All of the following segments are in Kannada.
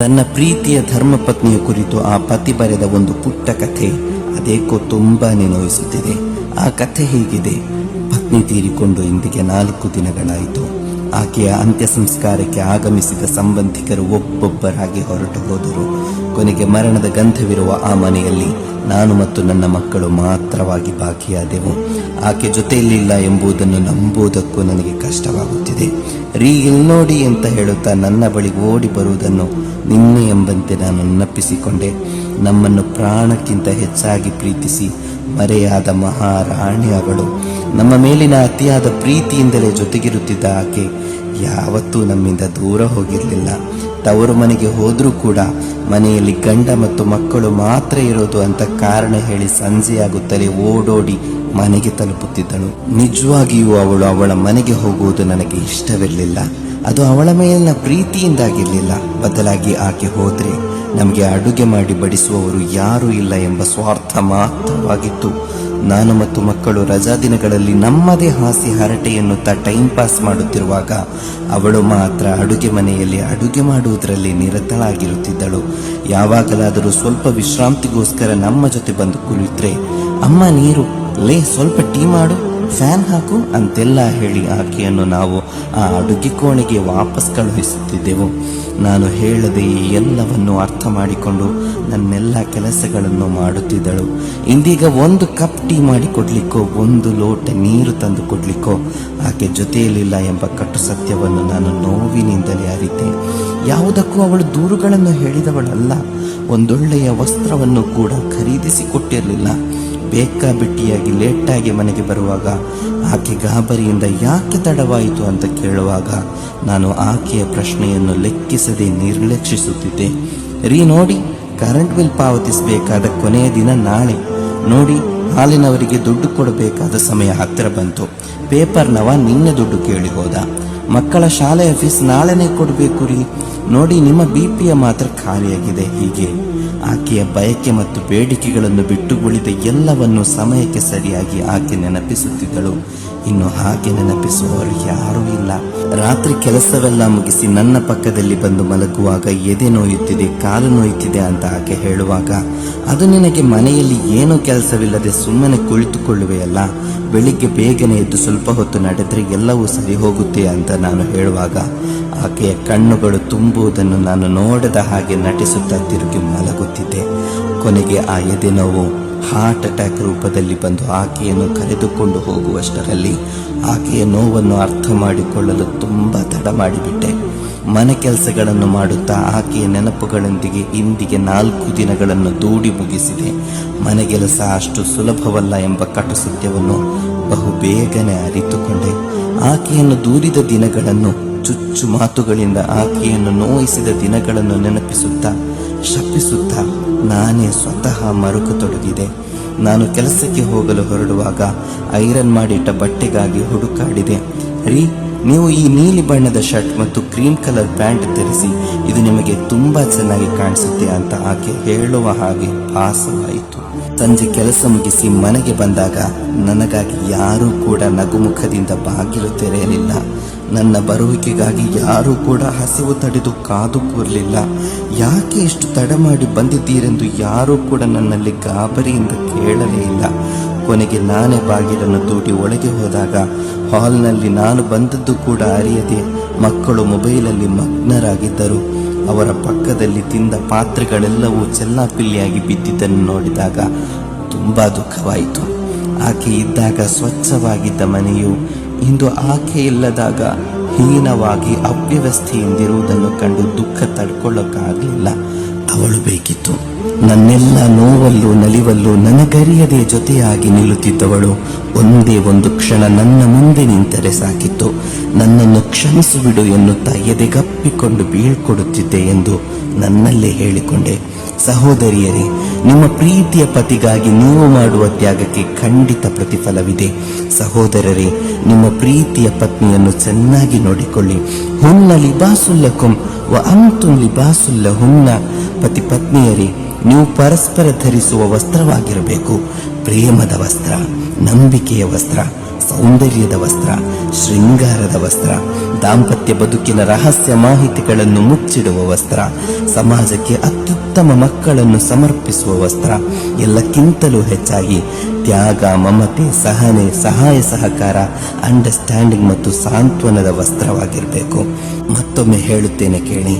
ತನ್ನ ಪ್ರೀತಿಯ ಧರ್ಮಪತ್ನಿಯ ಕುರಿತು ಆ ಪತಿ ಬರೆದ ಒಂದು ಪುಟ್ಟ ಕಥೆ ಅದೇಕೋ ತುಂಬಾ ನೋಯಿಸುತ್ತಿದೆ ಆ ಕಥೆ ಹೀಗಿದೆ. ಪತ್ನಿ ತೀರಿಕೊಂಡು ಇಂದಿಗೆ ನಾಲ್ಕು ದಿನಗಳಾಯಿತು. ಆಕೆಯ ಅಂತ್ಯ ಸಂಸ್ಕಾರಕ್ಕೆ ಆಗಮಿಸಿದ ಸಂಬಂಧಿಕರು ಒಬ್ಬೊಬ್ಬರಾಗಿ ಹೊರಟು ಹೋದರು. ಕೊನೆಗೆ ಮರಣದ ಗಂಧವಿರುವ ಆ ಮನೆಯಲ್ಲಿ ನಾನು ಮತ್ತು ನನ್ನ ಮಕ್ಕಳು ಮಾತ್ರವಾಗಿ ಬಾಕಿಯಾದೆವು. ಆಕೆ ಜೊತೆಯಲ್ಲಿಲ್ಲ ಎಂಬುದನ್ನು ನಂಬುವುದಕ್ಕೂ ನನಗೆ ಕಷ್ಟವಾಗುತ್ತಿದೆ. ರೀ, ಇಲ್ಲಿ ನೋಡಿ ಅಂತ ಹೇಳುತ್ತಾ ನನ್ನ ಬಳಿ ಓಡಿ ಬರುವುದನ್ನು ನಿನ್ನೆ ಎಂಬಂತೆ ನಾನು ನೆನಪಿಸಿಕೊಂಡೆ. ನಮ್ಮನ್ನು ಪ್ರಾಣಕ್ಕಿಂತ ಹೆಚ್ಚಾಗಿ ಪ್ರೀತಿಸಿ ಮರೆಯಾದ ಮಹಾರಾಣಿ ಅವಳು. ನಮ್ಮ ಮೇಲಿನ ಅತಿಯಾದ ಪ್ರೀತಿಯಿಂದಲೇ ಜೊತೆಗಿರುತ್ತಿದ್ದ ಆಕೆ ಯಾವತ್ತೂ ನಮ್ಮಿಂದ ದೂರ ಹೋಗಿರಲಿಲ್ಲ. ತವರು ಮನೆಗೆ ಹೋದರೂ ಕೂಡ ಮನೆಯಲ್ಲಿ ಗಂಡ ಮತ್ತು ಮಕ್ಕಳು ಮಾತ್ರ ಇರೋದು ಅಂತ ಕಾರಣ ಹೇಳಿ ಸಂಜೆಯಾಗುತ್ತಲೇ ಓಡೋಡಿ ಮನೆಗೆ ತಲುಪುತ್ತಿದ್ದಳು. ನಿಜವಾಗಿಯೂ ಅವಳು ಅವಳ ಮನೆಗೆ ಹೋಗುವುದು ನನಗೆ ಇಷ್ಟವಿರಲಿಲ್ಲ. ಅದು ಅವಳ ಮೇಲಿನ ಪ್ರೀತಿಯಿಂದಾಗಿರಲಿಲ್ಲ. ಬದಲಾಗಿ ಆಕೆ ಹೋದರೆ ನಮಗೆ ಅಡುಗೆ ಮಾಡಿ ಬಡಿಸುವವರು ಯಾರೂ ಇಲ್ಲ ಎಂಬ ಸ್ವಾರ್ಥ ಮಾತ್ರವಾಗಿತ್ತು. ನಾನು ಮತ್ತು ಮಕ್ಕಳು ರಜಾ ದಿನಗಳಲ್ಲಿ ನಮ್ಮದೇ ಹಾಸಿ ಹರಟೆ ಎನ್ನುತ್ತಾ ಟೈಮ್ ಪಾಸ್ ಮಾಡುತ್ತಿರುವಾಗ, ಅವಳು ಮಾತ್ರ ಅಡುಗೆ ಮನೆಯಲ್ಲಿ ಅಡುಗೆ ಮಾಡುವುದರಲ್ಲಿ ನಿರತಳಾಗಿರುತ್ತಿದ್ದಳು. ಯಾವಾಗಲಾದರೂ ಸ್ವಲ್ಪ ವಿಶ್ರಾಂತಿಗೋಸ್ಕರ ನಮ್ಮ ಜೊತೆ ಬಂದು ಕುಳಿತರೆ, ಅಮ್ಮ ನೀರು, ಲೇ, ಸ್ವಲ್ಪ ಟೀ ಮಾಡು. ಫ್ಯಾನ್ ಹಾಕು ಅಂತೆಲ್ಲ ಹೇಳಿ ಆಕೆಯನ್ನು ನಾವು ಆ ಅಡುಗೆ ಕೋಣೆಗೆ ವಾಪಸ್ ಕಳುಹಿಸುತ್ತಿದ್ದೆವು. ನಾನು ಹೇಳದೆ ಎಲ್ಲವನ್ನು ಅರ್ಥ ಮಾಡಿಕೊಂಡು ನನ್ನೆಲ್ಲ ಕೆಲಸಗಳನ್ನು ಮಾಡುತ್ತಿದ್ದಳು. ಇಂದೀಗ ಒಂದು ಕಪ್ ಟೀ ಮಾಡಿ ಕೊಡ್ಲಿಕ್ಕೋ ಒಂದು ಲೋಟ ನೀರು ತಂದು ಕೊಡ್ಲಿಕ್ಕೋ, ಆಕೆ ಜೊತೆಯಲ್ಲಿಲ್ಲ ಎಂಬ ಕಟ್ಟು ಸತ್ಯವನ್ನು ನಾನು ನೋವಿನಿಂದಲೇ ಅರಿತೆ. ಯಾವುದಕ್ಕೂ ಅವಳು ದೂರುಗಳನ್ನು ಹೇಳಿದವಳಲ್ಲ. ಒಂದೊಳ್ಳೆಯ ವಸ್ತ್ರವನ್ನು ಕೂಡ ಖರೀದಿಸಿ ಕೊಟ್ಟಿರಲಿಲ್ಲ. ಬೇಕಾಬಿಟ್ಟಿಯಾಗಿ ಲೇಟಾಗಿ ಮನೆಗೆ ಬರುವಾಗ ಆಕೆ ಗಾಬರಿಯಿಂದ ಯಾಕೆ ತಡವಾಯಿತು ಅಂತ ಕೇಳುವಾಗ ನಾನು ಆಕೆಯ ಪ್ರಶ್ನೆಯನ್ನು ಲೆಕ್ಕಿಸದೆ ನಿರ್ಲಕ್ಷಿಸುತ್ತಿದ್ದೆ. ರೀ ನೋಡಿ ಕರೆಂಟ್ ಬಿಲ್ ಪಾವತಿಸಬೇಕಾದ ಕೊನೆಯ ದಿನ ನಾಳೆ. ನೋಡಿ, ಹಾಲಿನವರಿಗೆ ದುಡ್ಡು ಕೊಡಬೇಕಾದ ಸಮಯ ಹತ್ತಿರ ಬಂತು. ಪೇಪರ್ನವ ನಿನ್ನೆ ದುಡ್ಡು ಕೇಳಿ ಹೋದ ಮಕ್ಕಳ ಶಾಲೆಯ ಫೀಸ್ ನಾಳೆನೇ ಕೊಡಬೇಕು ರೀ. ನೋಡಿ ನಿಮ್ಮ ಬಿ ಪಿಯ ಮಾತ್ರ ಖಾಲಿಯಾಗಿದೆ. ಹೀಗೆ ಆಕೆಯ ಬಯಕೆ ಮತ್ತು ಬೇಡಿಕೆಗಳನ್ನು ಬಿಟ್ಟುಗುಳಿದ ಎಲ್ಲವನ್ನು ಸಮಯಕ್ಕೆ ಸರಿಯಾಗಿ ಆಕೆ ನೆನಪಿಸುತ್ತಿದ್ದಳು. ಇನ್ನು ಹಾಗೆ ನೆನಪಿಸುವವರು ಯಾರೂ ಇಲ್ಲ. ರಾತ್ರಿ ಕೆಲಸವೆಲ್ಲ ಮುಗಿಸಿ ನನ್ನ ಪಕ್ಕದಲ್ಲಿ ಬಂದು ಮಲಗುವಾಗ ಎದೆ ನೋಯುತ್ತಿದೆ, ಕಾಲು ನೋಯುತ್ತಿದೆ ಅಂತ ಆಕೆ ಹೇಳುವಾಗ, ಅದು ನಿನಗೆ ಮನೆಯಲ್ಲಿ ಏನೂ ಕೆಲಸವಿಲ್ಲದೆ ಸುಮ್ಮನೆ ಕುಳಿತುಕೊಳ್ಳುವೆಯಲ್ಲ ಬೆಳಿಗ್ಗೆ ಬೇಗನೆ ಎದ್ದು ಸ್ವಲ್ಪ ಹೊತ್ತು ನಡೆದರೆ ಎಲ್ಲವೂ ಸರಿ ಹೋಗುತ್ತೆ ಅಂತ ನಾನು ಹೇಳುವಾಗ, ಆಕೆಯ ಕಣ್ಣುಗಳು ತುಂಬುವುದನ್ನು ನಾನು ನೋಡದ ಹಾಗೆ ನಟಿಸುತ್ತಾ ತಿರುಗಿ ಮಲಗುತ್ತಿದ್ದೆ. ಕೊನೆಗೆ ಆ ಎದೆ ನೋವು ಹಾರ್ಟ್ ಅಟ್ಯಾಕ್ ರೂಪದಲ್ಲಿ ಬಂದು ಆಕೆಯನ್ನು ಕರೆದುಕೊಂಡು ಹೋಗುವಷ್ಟರಲ್ಲಿ ಆಕೆಯ ನೋವನ್ನು ಅರ್ಥ ಮಾಡಿಕೊಳ್ಳಲು ತುಂಬ ತಡ ಮಾಡಿಬಿಟ್ಟೆ. ಮನೆ ಕೆಲಸಗಳನ್ನು ಮಾಡುತ್ತಾ ಆಕೆಯ ನೆನಪುಗಳೊಂದಿಗೆ ಇಂದಿಗೆ ನಾಲ್ಕು ದಿನಗಳನ್ನು ದೂಡಿ ಮುಗಿಸಿದೆ. ಮನೆಗೆಲಸ ಅಷ್ಟು ಸುಲಭವಲ್ಲ ಎಂಬ ಕಟು ಸತ್ಯವನ್ನು ಬಹು ಬೇಗನೆ ಅರಿತುಕೊಂಡೆ. ಆಕೆಯನ್ನು ದೂರಿದ ದಿನಗಳನ್ನು ಚುಚ್ಚು ಮಾತುಗಳಿಂದ ಆಕೆಯನ್ನು ನೋಯಿಸಿದ ದಿನಗಳನ್ನು ನೆನಪಿಸುತ್ತಾ, ಶಪಿಸುತ್ತಾ ನಾನೇ ಸ್ವತಃ ಮರುಕತೊಡಗಿದೆ. ನಾನು ಕೆಲಸಕ್ಕೆ ಹೋಗಲು ಹೊರಡುವಾಗ ಐರನ್ ಮಾಡಿಟ್ಟ ಬಟ್ಟೆಗಾಗಿ ಹುಡುಕಾಡಿದೆ. ರೀ ನೀವು ಈ ನೀಲಿ ಬಣ್ಣದ ಶರ್ಟ್ ಮತ್ತು ಕ್ರೀಮ್ ಕಲರ್ ಪ್ಯಾಂಟ್ ಧರಿಸಿ ಇದು ನಿಮಗೆ ತುಂಬಾ ಚೆನ್ನಾಗಿ ಕಾಣಿಸುತ್ತೆ ಅಂತ ಆಕೆ ಹೇಳುವ ಹಾಗೆ ಭಾಸವಾಯಿತು ಸಂಜೆ ಕೆಲಸ ಮುಗಿಸಿ ಮನೆಗೆ ಬಂದಾಗ ನನಗಾಗಿ ಯಾರೂ ಕೂಡ ನಗುಮುಖದಿಂದ ಬಾಗಿಲು ತೆರೆಯಲಿಲ್ಲ ನನ್ನ ಬರುವಿಕೆಗಾಗಿ ಯಾರೂ ಕೂಡ ಹಸಿವು ತಡೆದು ಕಾದು ಕೂರಲಿಲ್ಲ. ಯಾಕೆ ಇಷ್ಟು ತಡ ಮಾಡಿ ಬಂದಿದ್ದೀರೆಂದು ಯಾರೂ ಕೂಡ ನನ್ನಲ್ಲಿ ಗಾಬರಿಯಿಂದ ಕೇಳಲೇ ಇಲ್ಲ. ಕೊನೆಗೆ ನಾನೇ ಬಾಗಿಲನ್ನು ತೂಟಿ ಒಳಗೆ ಹೋದಾಗ ಹಾಲ್ನಲ್ಲಿ ನಾನು ಬಂದದ್ದು ಕೂಡ ಅರಿಯದೆ ಮಕ್ಕಳು ಮೊಬೈಲಲ್ಲಿ ಮಗ್ನರಾಗಿದ್ದರು. ಅವರ ಪಕ್ಕದಲ್ಲಿ ತಿಂದ ಪಾತ್ರೆಗಳೆಲ್ಲವೂ ಚೆಲ್ಲಾಪಿಲ್ಲಿಯಾಗಿ ಬಿದ್ದಿದ್ದನ್ನು ನೋಡಿದಾಗ ತುಂಬಾ ದುಃಖವಾಯಿತು. ಆಕೆ ಇದ್ದಾಗ ಸ್ವಚ್ಛವಾಗಿದ್ದ ಮನೆಯು ಇಂದು ಆಕೆ ಇಲ್ಲದಾಗ ಹೀನವಾಗಿ ಅವ್ಯವಸ್ಥೆಯಿಂದಿರುವುದನ್ನು ಕಂಡು ದುಃಖ ತಡ್ಕೊಳ್ಳೋಕ್ಕಾಗಲಿಲ್ಲ. ಅವಳು ಬೇಕಿತ್ತು. ನನ್ನೆಲ್ಲ ನೋವಲ್ಲೂ ನಲಿವಲ್ಲೂ ನನಗರಿಯದೆ ಜೊತೆಯಾಗಿ ನಿಲ್ಲುತ್ತಿದ್ದವಳು. ಒಂದೇ ಒಂದು ಕ್ಷಣ ನನ್ನ ಮುಂದೆ ನಿಂತರೆ ಸಾಕಿತ್ತು. ನನ್ನನ್ನು ಕ್ಷಮಿಸಿ ಬಿಡು ಎನ್ನುತ್ತಾ ಎದೆಗಪ್ಪಿಕೊಂಡು ಬೀಳ್ಕೊಡುತ್ತಿದ್ದೆ ಎಂದು ನನ್ನಲ್ಲೇ ಹೇಳಿಕೊಂಡೆ. ಸಹೋದರಿಯರೇ, ನಿಮ್ಮ ಪ್ರೀತಿಯ ಪತಿಗಾಗಿ ನೀವು ಮಾಡುವ ತ್ಯಾಗಕ್ಕೆ ಖಂಡಿತ ಪ್ರತಿಫಲವಿದೆ. ಸಹೋದರರೇ, ನಿಮ್ಮ ಪ್ರೀತಿಯ ಪತ್ನಿಯನ್ನು ಚೆನ್ನಾಗಿ ನೋಡಿಕೊಳ್ಳಿ. ಹುನ್ನ ಲಿಬಾಸುಲ್ಲಕುಂ ವ ಅಂತುಂ ಲಿಬಾಸುಲ್ಲ ಹುನ್ನ ಪತಿ ಪತ್ನಿಯರೇ ನೀವು ಪರಸ್ಪರ ಧರಿಸುವ ವಸ್ತ್ರವಾಗಿರಬೇಕು. ಪ್ರೇಮದ ವಸ್ತ್ರ, ನಂಬಿಕೆಯ ವಸ್ತ್ರ, ಸೌಂದರ್ಯದ ವಸ್ತ್ರ, ಶೃಂಗಾರದ ವಸ್ತ್ರ, ದಾಂಪತ್ಯ ಬದುಕಿನ ರಹಸ್ಯ ಮಾಹಿತಿಗಳನ್ನು ಮುಚ್ಚಿಡುವ ವಸ್ತ್ರ, ಸಮಾಜಕ್ಕೆ ಅತ್ಯುತ್ತಮ ಮಕ್ಕಳನ್ನು ಸಮರ್ಪಿಸುವ ವಸ್ತ್ರ, ಎಲ್ಲಕ್ಕಿಂತಲೂ ಹೆಚ್ಚಾಗಿ ತ್ಯಾಗ, ಮಮತೆ, ಸಹನೆ, ಸಹಾಯ ಸಹಕಾರ ಅಂಡರ್ಸ್ಟ್ಯಾಂಡಿಂಗ್ ಮತ್ತು ಸಾಂತ್ವನದ ವಸ್ತ್ರವಾಗಿರಬೇಕು. ಮತ್ತೊಮ್ಮೆ ಹೇಳುತ್ತೇನೆ ಕೇಳಿ,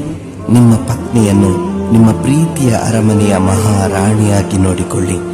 ನಿಮ್ಮ ಪತ್ನಿಯನ್ನು ನಿಮ್ಮ ಪ್ರೀತಿಯ ಅರಮನೆಯ ಮಹಾರಾಣಿಯಾಗಿ ನೋಡಿಕೊಳ್ಳಿ.